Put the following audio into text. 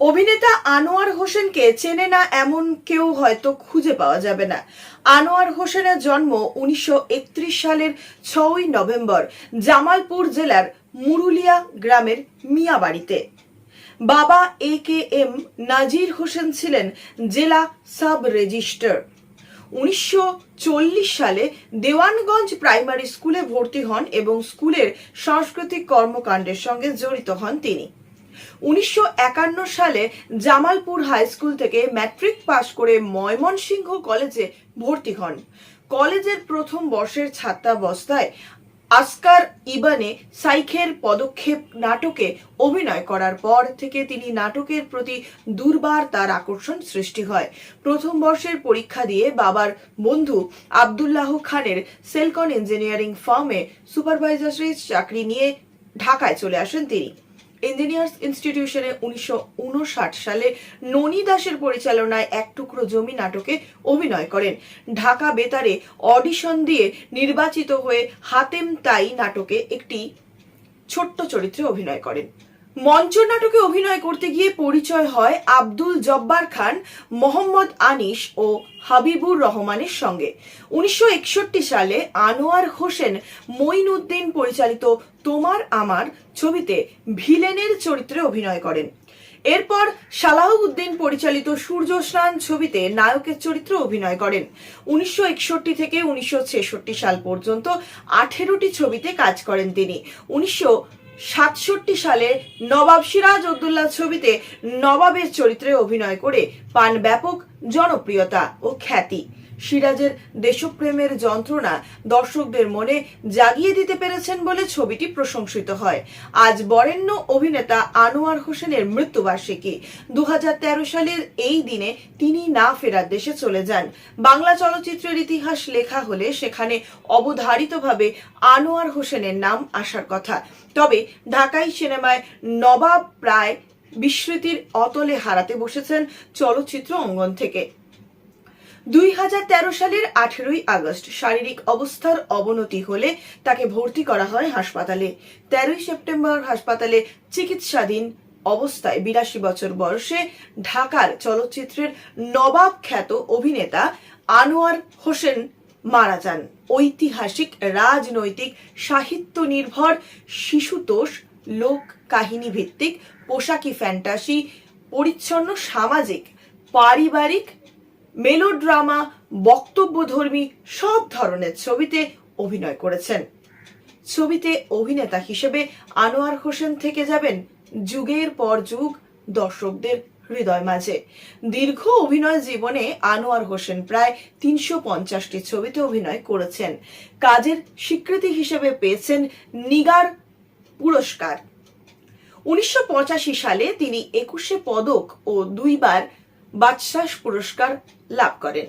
অভিনেতা আনোয়ার হোসেনকে চেনে না এমন কেউ হয়তো খুঁজে পাওয়া যাবে না। আনোয়ার হোসেনের জন্ম উনিশশো একত্রিশ সালের ছয়ই নভেম্বর জামালপুর জেলার মুরুলিয়া গ্রামের মিয়াবাড়িতে। বাবা এ কে এম নাজির হোসেন ছিলেন জেলা সাব রেজিস্ট্রার উনিশশো সালে দেওয়ানগঞ্জ প্রাইমারি স্কুলে ভর্তি হন এবং স্কুলের সাংস্কৃতিক কর্মকাণ্ডের সঙ্গে জড়িত হন তিনি। উনিশশো একান্ন সালে জামালপুর হাই স্কুল থেকে ম্যাট্রিক পাশ করে ময়মনসিংহ কলেজে ভর্তি হন। কলেজের প্রথম বর্ষের ছাত্রাবস্থায় আসকার ইবানে সাইখের পদক্ষেপ নাটকে অভিনয় করার পর থেকে তিনি নাটকের প্রতি দুর্বার তার আকর্ষণ সৃষ্টি হয়। প্রথম বর্ষের পরীক্ষা দিয়ে বাবার বন্ধু আবদুল্লাহ খানের সেলকন ইঞ্জিনিয়ারিং ফার্মে সুপারভাইজারি চাকরি নিয়ে ঢাকায় চলে আসেন তিনি। ইঞ্জিনিয়ার্স ইনস্টিটিউশনে উনিশশো উনষাট সালে ননী দাসের পরিচালনায় এক টুকরো জমি নাটকে অভিনয় করেন। ঢাকা বেতারে অডিশন দিয়ে নির্বাচিত হয়ে হাতেম তাই নাটকে একটি ছোট্ট চরিত্রে অভিনয় করেন। মঞ্চ নাটকে অভিনয় করতে গিয়ে পরিচয় হয় আব্দুল জব্বার খান, মোহাম্মদ আনিস ও হাবিবুর রহমানের সঙ্গে। উনিশশো একষট্টি সালে আনোয়ার হোসেন মঈনউদ্দিন পরিচালিত তোমার আমার ছবিতে ভিলেনের চরিত্রে অভিনয় করেন। এরপর সালাহউদ্দিন পরিচালিত সূর্য স্নান ছবিতে নায়কের চরিত্রে অভিনয় করেন। উনিশশো একষট্টি থেকে উনিশশো ছেষট্টি সাল পর্যন্ত আঠেরোটি ছবিতে কাজ করেন তিনি। উনিশশো সাতষট্টি সালে নবাব সিরাজ উদ্দুল্লাহ ছবিতে নবাবের চরিত্রে অভিনয় করে পান ব্যাপক জনপ্রিয়তা ও খ্যাতি। সিরাজের দেশপ্রেমের যন্ত্রণা দর্শকদের মনে জাগিয়ে দিতে পেরেছেন বলে ছবিটি প্রশংসিত হয়। আজ বরেণ্য অভিনেতা আনোয়ার হোসেনের মৃত্যুবার্ষিকী। দু হাজার তেরো সালের এই দিনে তিনি না ফেরার দেশে চলে যান। বাংলা চলচ্চিত্রের ইতিহাস লেখা হলে সেখানে অবধারিতভাবে আনোয়ার হোসেনের নাম আসার কথা। তবে ঢাকাই সিনেমায় নবাব প্রায় বিস্মৃতির অতলে হারাতে বসেছেন চলচ্চিত্র অঙ্গন থেকে। দুই হাজার তেরো সালের আঠেরোই আগস্ট শারীরিক অবস্থার অবনতি হলে তাকে ভর্তি করা হয় হাসপাতালে। তেরোই সেপ্টেম্বর হাসপাতালে চিকিৎসাধীন অবস্থায় বিরাশি বছর বয়সে ঢাকার চলচ্চিত্রের নবাব খ্যাত অভিনেতা আনোয়ার হোসেন মারা যান। ঐতিহাসিক, রাজনৈতিক সাহিত্য নির্ভর শিশুতোষ, লোক কাহিনী ভিত্তিক পোশাকি ফ্যান্টাসি, পরিচ্ছন্ন সামাজিক, পারিবারিক মেলোড্রামা বক্তব্যধর্মী, সব ধরনের ছবিতে অভিনয় করেছেন। ছবিতে অভিনেতা হিসেবে আনোয়ার হোসেন থেকে যাবেন যুগের পর যুগ দর্শকদের হৃদয় মাঝে। দীর্ঘ অভিনয় জীবনে আনোয়ার হোসেন প্রায় তিনশো পঞ্চাশটি ছবিতে অভিনয় করেছেন। কাজের স্বীকৃতি হিসেবে পেয়েছেন নিগার পুরস্কার। উনিশশো পঁচাশি সালে তিনি একুশে পদক ও দুইবার বাদশাহ পুরস্কার লাভ করেন।